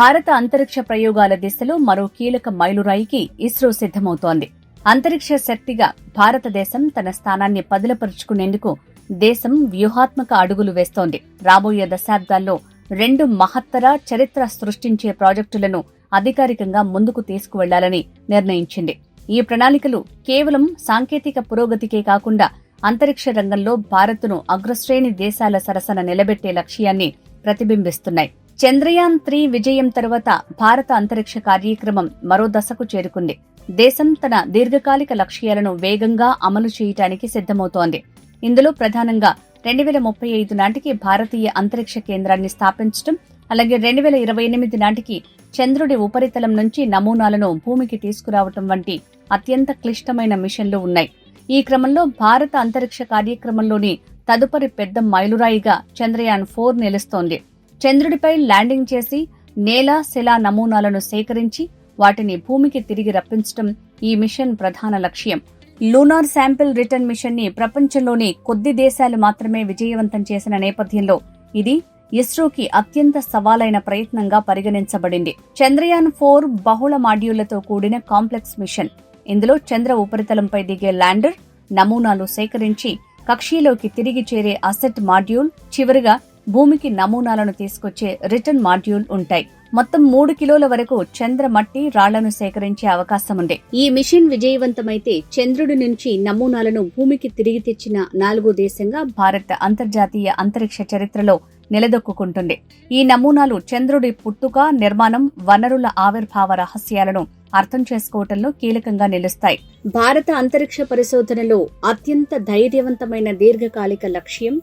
భారత అంతరిక్ష ప్రయోగాల దిశలో మరో కీలక మైలురాయికి ఇస్రో సిద్దమవుతోంది అంతరిక్ష శక్తిగా భారతదేశం తన స్థానాన్ని పదిలపరుచుకునేందుకు దేశం వ్యూహాత్మక అడుగులు వేస్తోంది. రాబోయే దశాబ్దాల్లో రెండు మహత్తర చరిత్ర సృష్టించే ప్రాజెక్టులను అధికారికంగా ముందుకు తీసుకువెళ్ళాలని నిర్ణయించింది. ఈ ప్రణాళికలు కేవలం సాంకేతిక పురోగతికే కాకుండా అంతరిక్ష రంగంలో భారత్ను అగ్రశ్రేణి దేశాల సరసన నిలబెట్టే లక్ష్యాన్ని ప్రతిబింబిస్తున్నాయి. చంద్రయాన్ త్రీ విజయం తర్వాత భారత అంతరిక్ష కార్యక్రమం మరో దశకు చేరుకుంది. దేశం తన దీర్ఘకాలిక లక్ష్యాలను వేగంగా అమలు చేయటానికి సిద్దమవుతోంది ఇందులో ప్రధానంగా రెండు వేల ముప్పై ఐదు నాటికి భారతీయ అంతరిక్ష కేంద్రాన్ని స్థాపించడం అలాగే రెండు వేల ఇరవై ఎనిమిది నాటికి చంద్రుడి ఉపరితలం నుంచి నమూనాలను భూమికి తీసుకురావటం వంటి అత్యంత క్లిష్టమైన మిషన్లు ఉన్నాయి. ఈ క్రమంలో భారత అంతరిక్ష కార్యక్రమంలోని తదుపరి పెద్ద మైలురాయిగా చంద్రయాన్ ఫోర్ నిలుస్తోంది. చంద్రుడిపై ల్యాండింగ్ చేసి నేల శిలా నమూనాలను సేకరించి వాటిని భూమికి తిరిగి రప్పించడం ఈ మిషన్ ప్రధాన లక్ష్యం. లూనార్ శాంపిల్ రిటర్న్ మిషన్ని ప్రపంచంలోని కొద్ది దేశాలు మాత్రమే విజయవంతం చేసిన నేపథ్యంలో ఇది ఇస్రోకి అత్యంత సవాలైన ప్రయత్నంగా పరిగణించబడింది. చంద్రయాన్ ఫోర్ బహుళ మాడ్యూళ్ళతో కూడిన కాంప్లెక్స్ మిషన్. ఇందులో చంద్ర ఉపరితలంపై దిగే ల్యాండర్ నమూనాలు సేకరించి కక్షీలోకి తిరిగి చేరే అసెట్ మాడ్యూల్ చివరిగా భూమికి నమూనాలను తీసుకొచ్చే రిటర్న్ మాడ్యూల్ ఉంటాయి. మొత్తం మూడు కిలోల వరకు చంద్ర మట్టి రాళ్ళను సేకరించే అవకాశం ఉంది. ఈ మిషన్ విజయవంతమైతే చంద్రుడి నుంచి నమూనాలను భూమికి తిరిగి తెచ్చిన నాలుగో దేశంగా భారత్ అంతర్జాతీయ అంతరిక్ష చరిత్రలో నిలదొక్కుంటుంది ఈ నమూనాలు చంద్రుడి పుట్టుక నిర్మాణం వనరుల ఆవిర్భావ రహస్యాలను అర్థం చేసుకోవటంలో కీలకంగా నిలుస్తాయి. భారత అంతరిక్ష పరిశోధనలో అత్యంత ధైర్యవంతమైన దీర్ఘకాలిక లక్ష్యం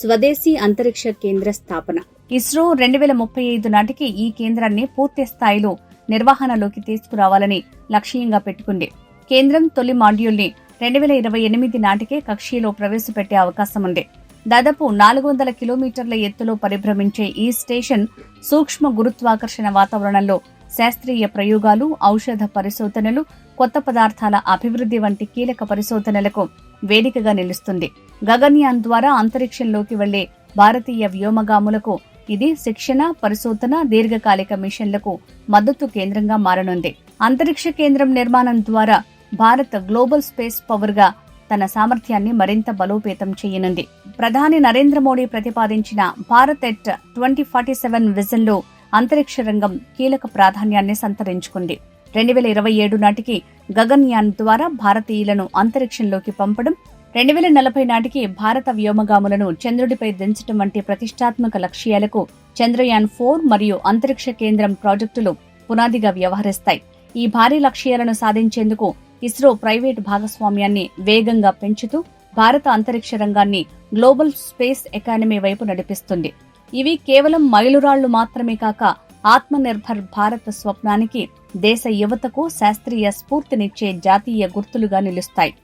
స్వదేశీ అంతరిక్ష కేంద్ర స్థాపన. ఇస్రో రెండు వేల ముప్పై ఐదు నాటికి ఈ కేంద్రాన్ని పూర్తి స్థాయిలో నిర్వహణలోకి తీసుకురావాలని లక్ష్యంగా పెట్టుకుంది. కేంద్రం తొలి మాడ్యూల్ని రెండు వేల ఇరవై ఎనిమిది నాటికే కక్షిలో ప్రవేశపెట్టే అవకాశం ఉంది. దాదాపు నాలుగు వందల కిలోమీటర్ల ఎత్తులో పరిభ్రమించే ఈ స్టేషన్ సూక్ష్మ గురుత్వాకర్షణ వాతావరణంలో శాస్త్రీయ ప్రయోగాలు ఔషధ పరిశోధనలు కొత్త పదార్థాల అభివృద్ధి వంటి కీలక పరిశోధనలకు వేదికగా నిలుస్తుంది. గగన్యాన్ ద్వారా అంతరిక్షంలోకి వెళ్ళే భారతీయ వ్యోమగాములకు ఇది శిక్షణ పరిశోధన దీర్ఘకాలిక మిషన్లకు మద్దతు కేంద్రంగా మారనుంది. అంతరిక్ష కేంద్రం నిర్మాణం ద్వారా భారత్ గ్లోబల్ స్పేస్ పవర్గా తన సామర్థ్యాన్ని మరింత బలోపేతం చేయనుంది. ప్రధాని నరేంద్ర మోడీ ప్రతిపాదించిన Bharat at twenty forty seven విజన్లో అంతరిక్ష రంగం కీలక ప్రాధాన్యాన్ని సంతరించుకుంది. రెండు వేల ఇరవై ఏడు నాటికి గగన్యాన్ ద్వారా భారతీయులను అంతరిక్షంలోకి పంపడం రెండు వేల నలభై నాటికి భారత వ్యోమగాములను చంద్రుడిపై దించడం వంటి ప్రతిష్టాత్మక లక్ష్యాలకు చంద్రయాన్ ఫోర్ మరియు అంతరిక్ష కేంద్రం ప్రాజెక్టులు పునాదిగా వ్యవహరిస్తాయి. ఈ భారీ లక్ష్యాలను సాధించేందుకు ఇస్రో ప్రైవేట్ భాగస్వామ్యాన్ని వేగంగా పెంచుతూ భారత అంతరిక్ష రంగాన్ని గ్లోబల్ స్పేస్ ఎకానమీ వైపు నడిపిస్తుంది. ఇవి కేవలం మైలురాళ్ళు మాత్రమే కాక ఆత్మనిర్భర్ భారత్ స్వప్నానికి దేశ యువతకు శాస్త్రీయ స్ఫూర్తినిచ్చే జాతీయ గుర్తులుగా నిలుస్తాయి.